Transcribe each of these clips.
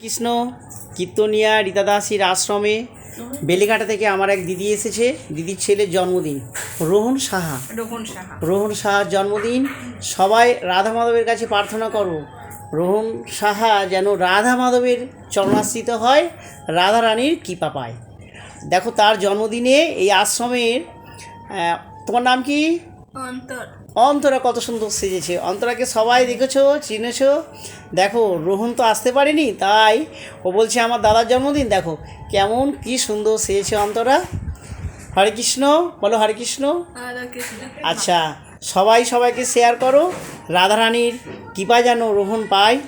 কৃষ্ণ কীর্তনিয়া রীতা দাসীর আশ্রমে বেলেঘাটা থেকে আমার এক দিদি এসেছে। দিদির ছেলের জন্মদিন। রোহন সাহা। রোহন সাহা। রোহন সাহার জন্মদিন। সবাই রাধা মাধবের কাছে প্রার্থনা করো। রোহন সাহা যেন রাধা মাধবের চরণাশ্রিত হয় রাধা রানীর কৃপা পায়। দেখো তার জন্মদিনে এই আশ্রমের তোমার নাম কি? অন্তর। অন্তরা কত সুন্দর সেজেছে। অন্তরাকে সবাই দেখেছ চিনেছো। দেখো রোহন তো আসতে পারেনি তাই ও বলছে আমার দাদার জন্মদিন দেখো কেমন কি সুন্দর সেজেছে অন্তরা। হরে কৃষ্ণ বলো হরে কৃষ্ণ। আচ্ছা সবাই সবাইকে শেয়ার করো। রাধারানীর কৃপা যেন রোহন পায়।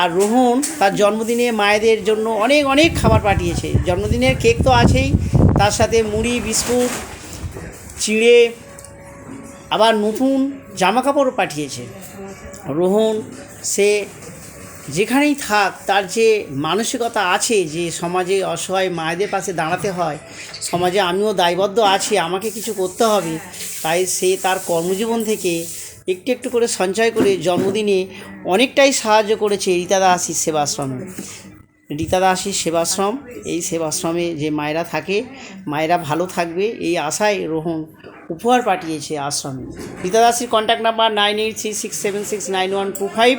আর রোহন তার জন্মদিনে মায়েদের জন্য অনেক অনেক খাবার পাঠিয়েছে। জন্মদিনের কেক তো আছেই তার সাথে মুড়ি বিস্কুট চিড়ে আবার নতুন জামা কাপড়ও পাঠিয়েছে। রোহন, সে যেখানেই থাক, তার যে মানসিকতা আছে যে সমাজে অসহায় মায়েদের পাশে দাঁড়াতে হয়, সমাজে আমিও দায়বদ্ধ আছি, আমাকে কিছু করতে হবে, তাই সে তার কর্মজীবন থেকে একটু একটু করে সঞ্চয় করে জন্মদিনে অনেকটাই সাহায্য করেছে রীতা দাসীর সেবাশ্রমে। রীতা দাসীর সেবাশ্রম, এই সেবাশ্রমে যে মায়েরা থাকে, মায়েরা ভালো থাকবে, এই আশায় রোহন উপহার পাঠিয়েছে আশ্রমে। রীতা দাসীর contact number nine eight three six seven six nine one two five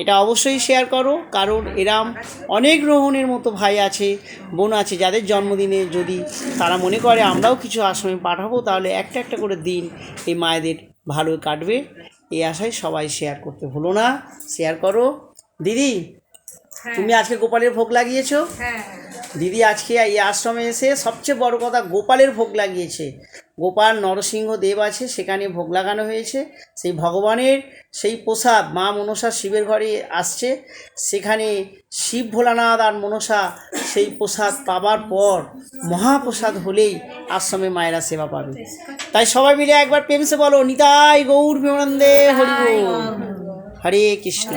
এটা অবশ্যই শেয়ার করো কারণ এরাম অনেক রোহণের মতো ভাই আছে বোন আছে যাদের জন্মদিনে যদি তারা মনে করে আমরাও কিছু আশ্রমে পাঠাবো তাহলে একটা একটা করে দিন এই মায়েদের ভালো কাটবে। এই আশায় সবাই শেয়ার করতে ভুলো না শেয়ার করো। দিদি তুমি আজকে গোপালের ভোগ লাগিয়েছো? হ্যাঁ। দিদি আজকে এই আশ্রমে এসে সবচেয়ে বড় কথা গোপালের ভোগ লাগিয়েছে। গোপাল নরসিংহ দেব আছে সেখানে ভোগ লাগানো হয়েছে। সেই ভগবানের সেই প্রসাদ মা মনসা শিবের ঘরে আসছে। সেখানে শিব ভোলানাথ আর মনসা সেই প্রসাদ পাবার পর মহাপ্রসাদ হলেই আশ্রমে মায়েরা সেবা পাবে। তাই সবাই মিলে একবার প্রেমসে বলো নিতাই গৌর প্রেমানন্দে হরি হরে কৃষ্ণ।